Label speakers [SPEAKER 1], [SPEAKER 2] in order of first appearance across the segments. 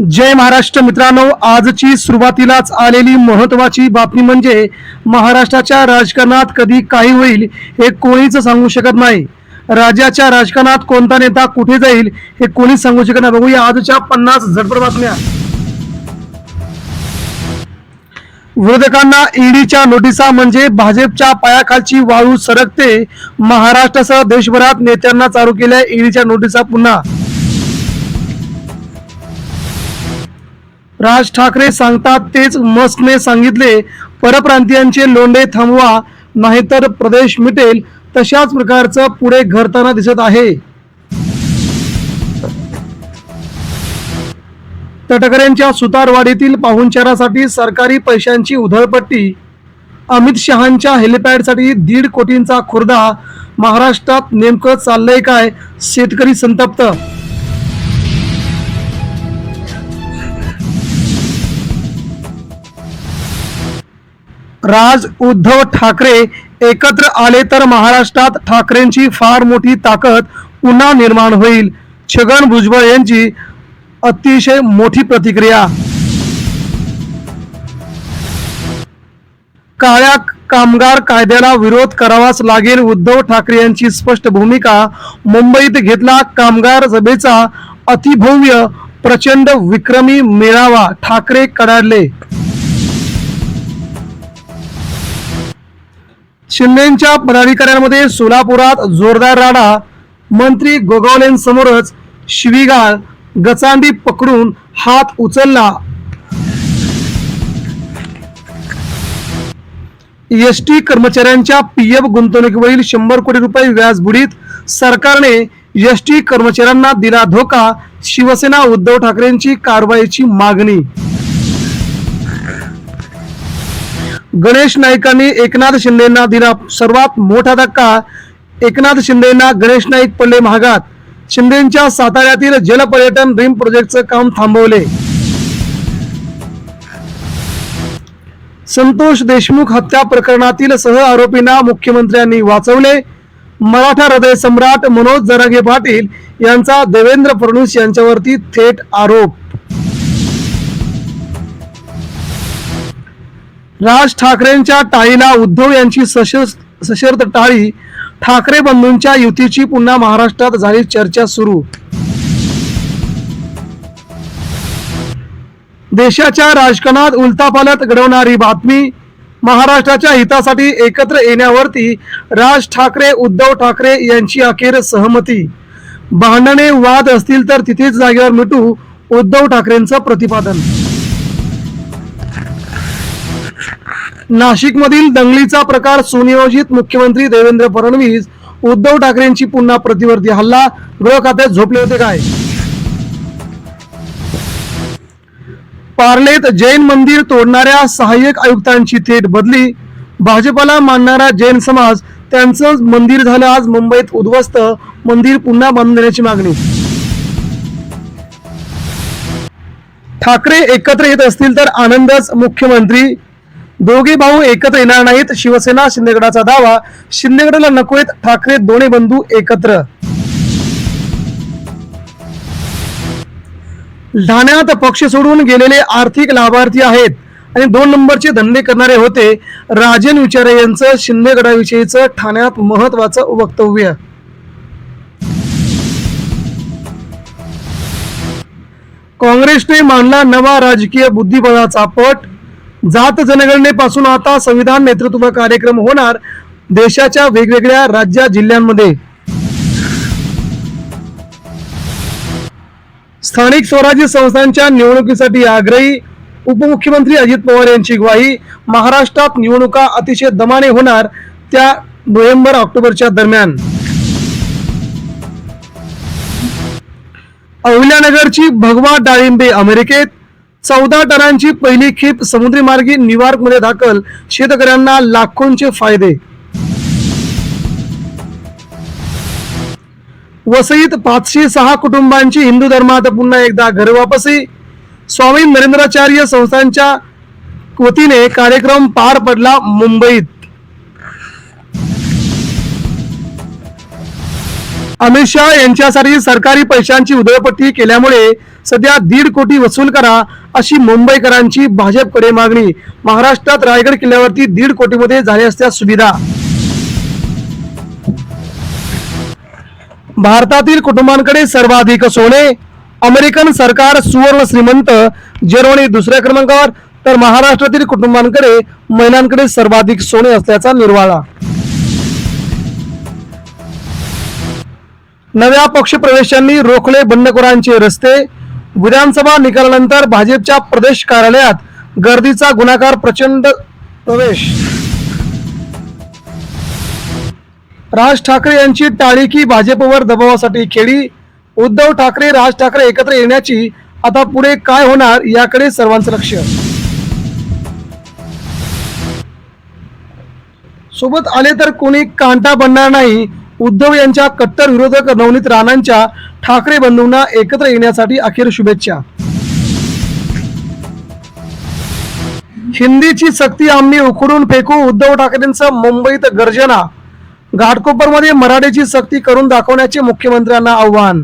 [SPEAKER 1] जय महाराष्ट्र मित्रांनो आजची सुरुवातीलाच आलेली महत्वाची बातमी म्हणजे महाराष्ट्राच्या राजकारणात कधी काही होईल हे कोणीच सांगू शकत नाही. राज्याच्या राजकारणात कोणता नेता कुठे जाईल हे कोणीच सांगू शकत नाही. बघूया आजच्या पन्नास झटपट बातम्या. विरोधकांना ईडीच्या नोटिसा म्हणजे भाजपच्या पायाखालची वाळू सरकते. महाराष्ट्रासह देशभरात नेत्यांना चालू केल्या ईडीच्या नोटिसा पुन्हा. राज ठाकरे सांगतात तेच मस्कने सांगितले. परप्रांतीयांचे लोंडे थांबवा नाहीतर प्रदेश मिटेल. तशाच प्रकारचं पुढे घडताना दिसत आहे. तटकऱ्यांच्या सुतारवाडीतील पाहुणचारासाठी सरकारी पैशांची उधळपट्टी. अमित शहांच्या हेलिपॅडसाठी दीड कोटींचा खुर्दा. महाराष्ट्रात नेमकं चाललंय काय? शेतकरी संतप्त राज उद्धव ठाकरे एकत्र आले तर महाराष्ट्रात ठाकरेंची फार मोठी ताकद पुन्हा निर्माण होईल. छगन भुजबळ यांची अतिशय मोठी प्रतिक्रिया. काळ्या कामगार कायद्याला विरोध करावाच लागेल उद्धव ठाकरे यांची स्पष्ट भूमिका. मुंबईत घेतला कामगार सभेचा अतिभव्य प्रचंड विक्रमी मेळावा ठाकरे कडाडले. शिंदेच्या पदाधिकाऱ्यांमध्ये सोलापुरात जोरदार राडा मंत्री गोगावलेंसमोरच शिवीगाळ गचांडी पकडून हात उचलला. एस टी कर्मचाऱ्यांच्या पी एफ गुंतवणुकीवरील शंभर कोटी रुपये व्याज बुडीत सरकारने एस टी कर्मचाऱ्यांना दिला धोका शिवसेना उद्धव ठाकरेंची कारवाईची मागणी. गणेश नाईकांनी एकनाथ शिंदेना दिला सर्वात मोठा धक्का. एकनाथ शिंदेना गणेश नाईक पडले महागात. शिंदेच्या साताऱ्यातील जलपर्यटन ड्रीम प्रोजेक्टचं काम थांबवले. संतोष देशमुख हत्या प्रकरणातील सह आरोपींना मुख्यमंत्र्यांनी वाचवले. मराठा हृदय सम्राट मनोज जरांगे पाटील यांचा देवेंद्र फडणवीस यांच्यावरती थेट आरोप. राज ठाकरेंच्या टाळीला उद्धव यांची सशस्त्र सशर्त टाळी ठाकरे बंधूंच्या युतीची पुन्हा महाराष्ट्रात झाली चर्चा सुरू. देशाच्या राजकारणात उलथापालट घडवणारी बातमी महाराष्ट्राच्या हितासाठी एकत्र येण्यावरती राज ठाकरे उद्धव ठाकरे यांची अखेर सहमती. भांडणे वाद असतील तर तिथेच जागेवर मिटू उद्धव ठाकरेंचं प्रतिपादन. नाशिकमधील दंगलीचा प्रकार सुनियोजित मुख्यमंत्री देवेंद्र फडणवीस उद्धव ठाकरेंची पुन्हा प्रतिवर्ती हल्ला गृह खात्यात झोपले होते काय? पार्लेत जैन मंदिर तोडणाऱ्या सहाय्यक आयुक्तांची थेट बदली भाजपला मानणारा जैन समाज त्यांचं मंदिर झालं आज मुंबईत उद्ध्वस्त मंदिर पुन्हा बांधण्याची देण्याची मागणी. ठाकरे एकत्र येत असतील तर आनंदच मुख्यमंत्री दोघे भाऊ एकत्र येणार नाहीत. शिवसेना शिंदेगडाचा दावा. शिंदेगडाला नकोयत ठाकरे दोन्ही बंधू एकत्र. ठाण्यात पक्ष सोडून गेलेले आर्थिक लाभार्थी आहेत आणि दोन नंबरचे धंदे करणारे होते. राजन विचारे यांचं शिंदेगडाविषयीचं ठाण्यात महत्वाचं वक्तव्य. काँग्रेसने मानला नवा राजकीय बुद्धिबळाचा पट. जात जनगणनेपासून आता संविधान नेतृत्व कार्यक्रम होणार देशाच्या वेगवेगळ्या राज्या जिल्ह्यांमध्ये. स्थानिक स्वराज्य संस्थांच्या निवडणुकीसाठी आग्रही उपमुख्यमंत्री अजित पवार यांची ग्वाही. महाराष्ट्रात निवडणुका अतिशय दमाने होणार त्या नोव्हेंबर ऑक्टोबरच्या दरम्यान. अहिल्यानगरची भगवा डाळिंबे अमेरिकेत चौदा टनांची पहिली खेप समुद्री मार्गी न्यूयॉर्कमध्ये दाखल शेतकऱ्यांना लाखोंचे फायदे. वसईत पाचशे सहा कुटुंबांची हिंदू धर्मात पुन्हा एकदा घरवापसी स्वामी नरेंद्राचार्य संस्थांच्या वतीने कार्यक्रम पार पडला मुंबईत. अमित शहा यांच्यासाठी सरकारी पैशांची उधळपट्टी केल्यामुळे सध्या दीड कोटी वसूल करा अशी मुंबईकरांची भाजपकडे मागणी. महाराष्ट्रात रायगड किल्ल्यावरती दीड कोटीमध्ये झाल्या असत्या सुविधा. भारतातील कुटुंबांकडे सर्वाधिक सोने अमेरिकन सरकार सुवर्ण श्रीमंत जर्मनी दुसऱ्या क्रमांकावर तर महाराष्ट्रातील कुटुंबांकडे महिलांकडे सर्वाधिक सोने असल्याचा निर्वाळा. नव्या पक्षप्रवेशांनी रोखले बंडखोरांचे रस्ते. विधानसभा निकालानंतर भाजपच्या प्रदेश कार्यालयात गर्दीचा गुणाकार प्रचंड प्रवेश. राज ठाकरे यांची टाळी की भाजपवर दबावासाठी खेळी? उद्धव ठाकरे राज ठाकरे एकत्र येण्याची आता पुढे काय होणार याकडे सर्वांचं लक्ष. सोबत आले तर कोणी कांटा बनणार नाही उद्धव यांच्या कट्टर विरोधक नवनीत राणांच्या ठाकरे बंधूंना एकत्र येण्यासाठी अखेर शुभेच्छा. हिंदीची सक्ती आम्ही उखडून फेकू उद्धव ठाकरेंचं मुंबईत गर्जना. घाटकोपरमध्ये मराठीची सक्ती करून दाखवण्याचे मुख्यमंत्र्यांना आव्हान.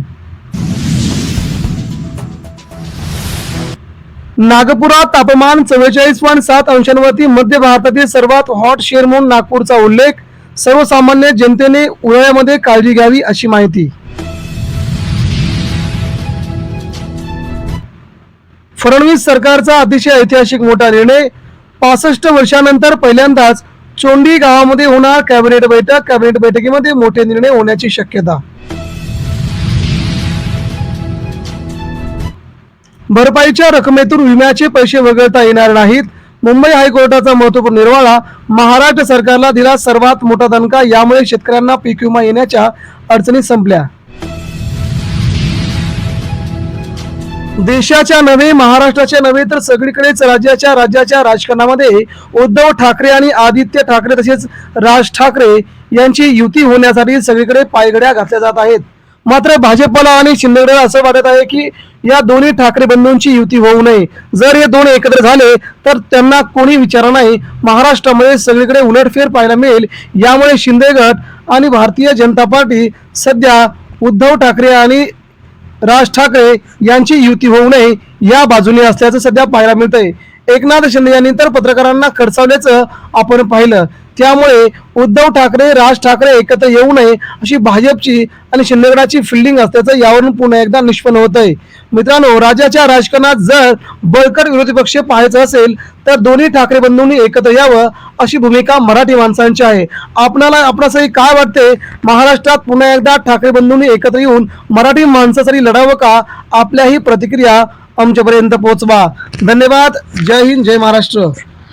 [SPEAKER 1] नागपुरात तापमान चव्वेचाळीस पॉईंट सात अंशांवरती मध्य भारतातील सर्वात हॉट शहर म्हणून नागपूरचा उल्लेख. सर्वसामान्य जनतेने उन्हाळ्यामध्ये काळजी घ्यावी अशी माहिती. फडणवीस सरकारचा अतिशय ऐतिहासिक मोठा निर्णय. पासष्ट वर्षानंतर पहिल्यांदाच चोंडी गावामध्ये होणार कॅबिनेट बैठक. कॅबिनेट बैठकीमध्ये मोठे निर्णय होण्याची शक्यता. भरपाईच्या रकमेतून विम्याचे पैसे वगळता येणार नाहीत. मुंबई हायकोर्टाचा महत्त्वपूर्ण निर्वाळा महाराष्ट्र सरकारला दिला सर्वात मोठा दणका. यामुळे शेतकऱ्यांना पीक विमा येण्याच्या अडचणी संपल्या. देशाच्या नव्हे महाराष्ट्राच्या नव्हे तर सगळीकडेच राज्याच्या राज्याच्या राजकारणामध्ये उद्धव ठाकरे आणि आदित्य ठाकरे तसेच राज ठाकरे यांची युती होण्यासाठी सगळीकडे पायगड्या घातल्या जात आहेत. मात्र भाजपला आणि शिंदेगडला असं वाटत आहे की या दोन्ही ठाकरे बंधूंची युती होऊ नये. जर हे दोन एकत्र झाले तर त्यांना कोणी विचार नाही. महाराष्ट्रामध्ये सगळीकडे उलटफेर पाहायला मिळेल. यामुळे शिंदे गट आणि भारतीय जनता पार्टी सध्या उद्धव ठाकरे आणि राज ठाकरे यांची युती होऊ नये या बाजूने असल्याचं सध्या पाहायला मिळतंय. एकनाथ शिंदे यांनी तर पत्रकारांना खडसावल्याचं आपण पाहिलं. त्यामुळे उद्धव ठाकरे राज ठाकरे एकत्र येऊ नये अशी भाजपची आणि शिंदेगडाची फिल्डिंग असल्याचं यावरून पुन्हा एकदा निष्पन्न होत आहे मित्रांनो राज्याच्या राजकारणात जर बळकट विरोधी पक्ष पाहायचं असेल तर दोन्ही ठाकरे बंधूंनी एकत्र यावं अशी भूमिका मराठी माणसांची आहे. आपणाला आपणासही काय वाटते? महाराष्ट्रात पुन्हा एकदा ठाकरे बंधूंनी एकत्र येऊन मराठी माणसासाठी लढावं का? आपल्याही प्रतिक्रिया आमच्यापर्यंत पोहोचवा. धन्यवाद. जय हिंद जय महाराष्ट्र.